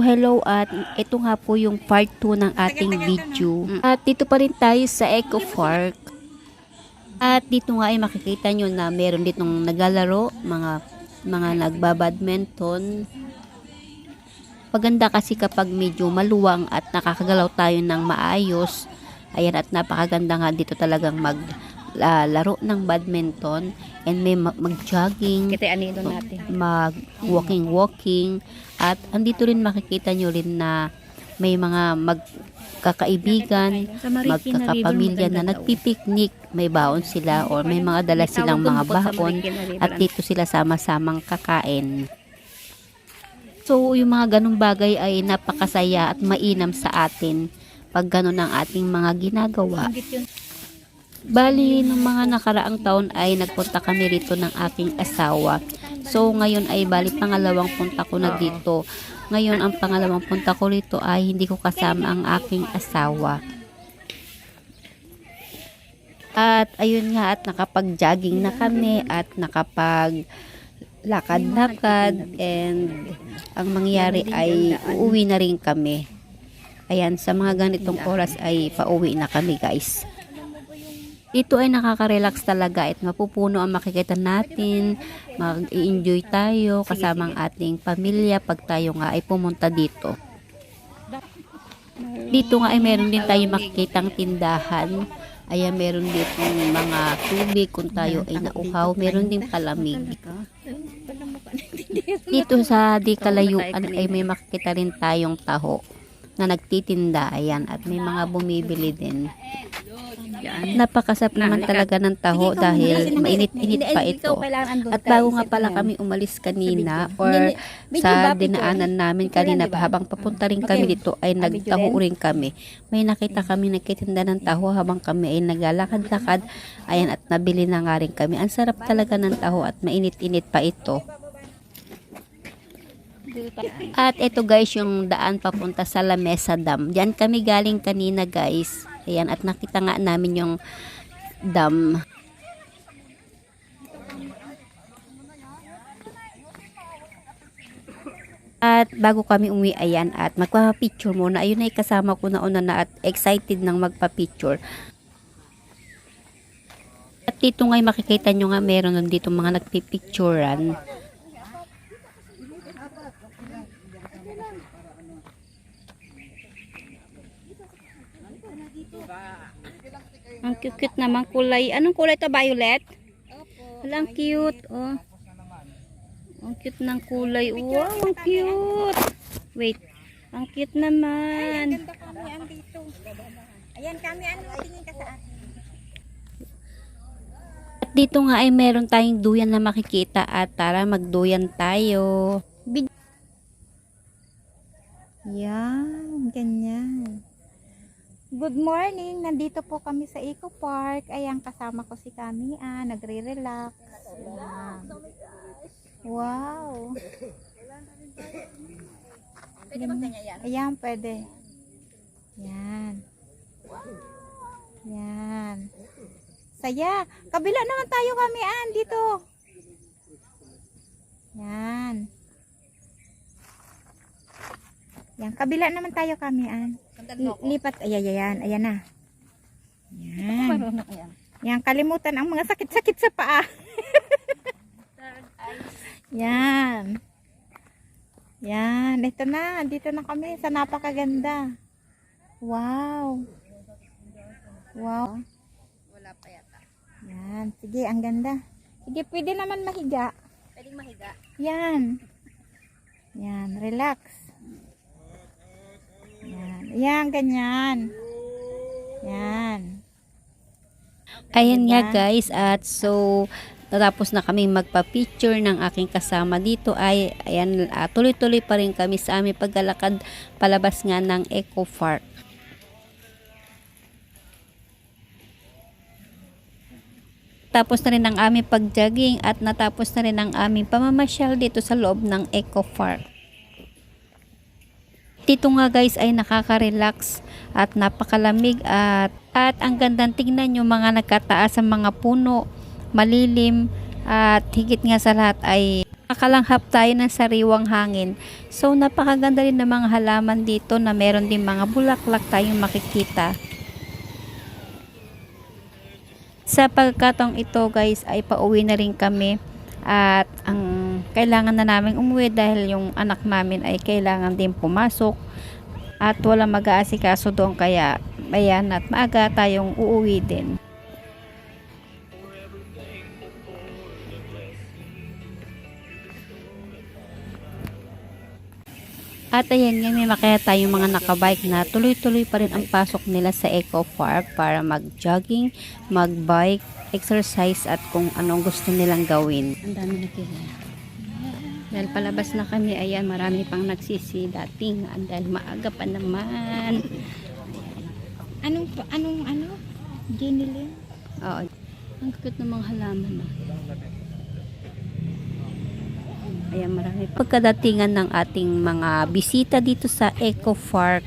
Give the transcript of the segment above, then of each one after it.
Hello at ito nga po yung part 2 ng ating video. At dito pa rin tayo sa Eco Park. At dito nga ay makikita nyo na meron ditong naglalaro, mga mga nagbabadminton. Paganda kasi kapag medyo maluwang at nakakagalaw tayo ng maayos. Ayan at napakaganda nga dito talagang mag la- laro ng badminton and may ma- mag-jogging Kita anino natin. mag walking walking at andito rin makikita nyo rin na may mga magkakaibigan magkakapamilya na nagpipiknik may baon sila or may mga dala silang mga baon at dito sila sama-samang kakain. So yung mga ganong bagay ay napakasaya at mainam sa atin pag ganon ang ating mga ginagawa Bali, nung mga nakaraang taon ay nagpunta kami rito ng aking asawa. So, ngayon ay bali pangalawang punta ko na dito. Ngayon, ang pangalawang punta ko rito ay hindi ko kasama ang aking asawa. At ayun nga at nakapag-jogging na kami at nakapag lakad-lakad and ang mangyari ay uuwi na rin kami. Ayan, sa mga ganitong oras ay pauwi na kami guys. Ito ay nakaka-relax talaga at mapupuno ang makikita natin. Mag-enjoy tayo kasama ang ating pamilya pag tayo nga ay pumunta dito. Dito nga ay meron din tayo makikitang tindahan. Ayan, meron dito mga tubig kung tayo ay nauhaw. Meron din palamig. Dito sa di kalayuan ay may makikita rin tayong taho na nagtitinda. Ayan, at may mga bumibili din. Napakasap naman talaga ng taho dahil mainit-init pa ito. At bago nga pala kami umalis kanina or sa dinaanan namin kanina habang papunta rin kami dito ay nagtaho rin kami. May nakita kami nagtitinda ng taho habang kami ay naglalakad-lakad. Ayan at nabili na nga rin kami. Ang sarap talaga ng taho at mainit-init pa ito. At ito guys yung daan papunta sa La Mesa Dam. Diyan kami galing kanina guys. Ayan at nakita nga namin yung dam. At bago kami umuwi ayan at magpapicture muna. Ayun ay kasama ko na una na at excited nang magpa-picture. At dito nga'y makikita nyo nga meron nun dito mga nagpipicturean. Ang cute naman kulay. Anong kulay to Violet? Opo. Ang cute. Oh. Ang cute ng kulay. Wow, ang cute. Wait. Ang cute naman. Ganda kami ang dito. Ayan kami ano tingin ka sa akin. At dito nga ay meron tayong duyan na makikita at tara magduyan tayo. Yan, ganyan. Good morning. Nandito po kami sa Eco Park. Ayan, kasama ko si Kamian. Nagre-relax. Wow. Pwede yan? Ayan, pwede. Yan. Yan. Saya. Kabila naman tayo Kamian dito. Yan. Yan, kabila naman tayo Kamian. Li- lipat, ayan, ayan, ayan na. Yan. Yan, kalimutan ang mga sakit-sakit sa paa. Yan. Yan, ito na. Dito na kami sa napakaganda. Wow. Wow. Wala pa yata. Yan, sige, ang ganda. Sige, pwede naman mahiga. Pwedeng mahiga. Yan. Yan, relax. Yan, yan, ganyan. Yan. Ayan nga Ayan. guys at so natapos na kaming magpa-picture ng aking kasama dito ay ayan tuloy-tuloy pa rin kami sa aming paglalakad palabas nga ng Eco Park. Tapos na rin ang aming pag-jogging at natapos na rin ang aming pamamasyal dito sa loob ng Eco Park. Dito nga guys ay nakaka-relax at napakalamig at at ang gandang tingnan yung mga nagkataas sa mga puno, malilim at higit nga sa lahat ay Nakalanghap tayo ng sariwang hangin. So, napakaganda rin ng mga halaman dito na meron din mga bulaklak tayong makikita. Sa pagkatong ito guys ay pauwi na rin kami at ang kailangan na namin umuwi dahil yung anak namin ay kailangan din pumasok at wala mag-aasikaso doon kaya ayan at maaga tayong uuwi din. At ayan nga, may makaya tayong mga nakabike na tuloy-tuloy pa rin ang pasok nila sa Eco Park para mag-jogging, mag-bike, exercise at kung anong gusto nilang gawin. Ang dami na kaya. Dahil palabas na kami, ayan, marami pang nagsisidating dahil maaga pa naman. Anong, anong, ano? Lynn? Oo. Ang cute ng mga halaman na. Ayan, marami. Pagkadatingan ng ating mga bisita dito sa Eco Park.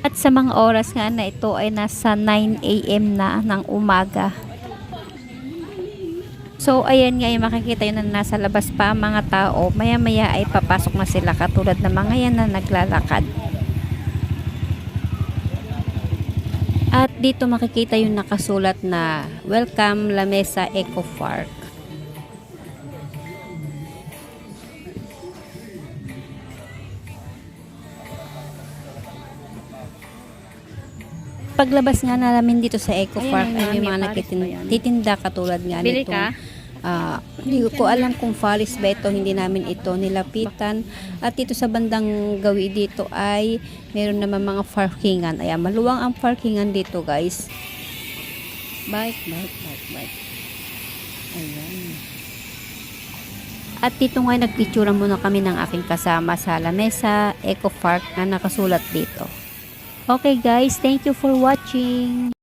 At sa mga oras nga na ito ay nasa 9 a.m. na ng umaga. So, ayan nga, yung makikita yun na nasa labas pa mga tao. Maya-maya ay papasok na sila katulad ng mga yan na naglalakad. At dito makikita yung nakasulat na Welcome Lamesa Eco Park. Paglabas nga namin dito sa Eco Park yung ay may Mami mga nagtitinda katulad nga Bili nitong ka? Ah, hindi ko alam kung Faris ba ito, hindi namin ito nilapitan. At dito sa bandang gawi dito ay meron naman mga parkingan. Ayan, maluwang ang parkingan dito guys. Bike, bike, bike, bike. Ayan. At dito nga nagpicture muna kami ng aking kasama sa Lamesa Eco Park na nakasulat dito. Okay guys, thank you for watching.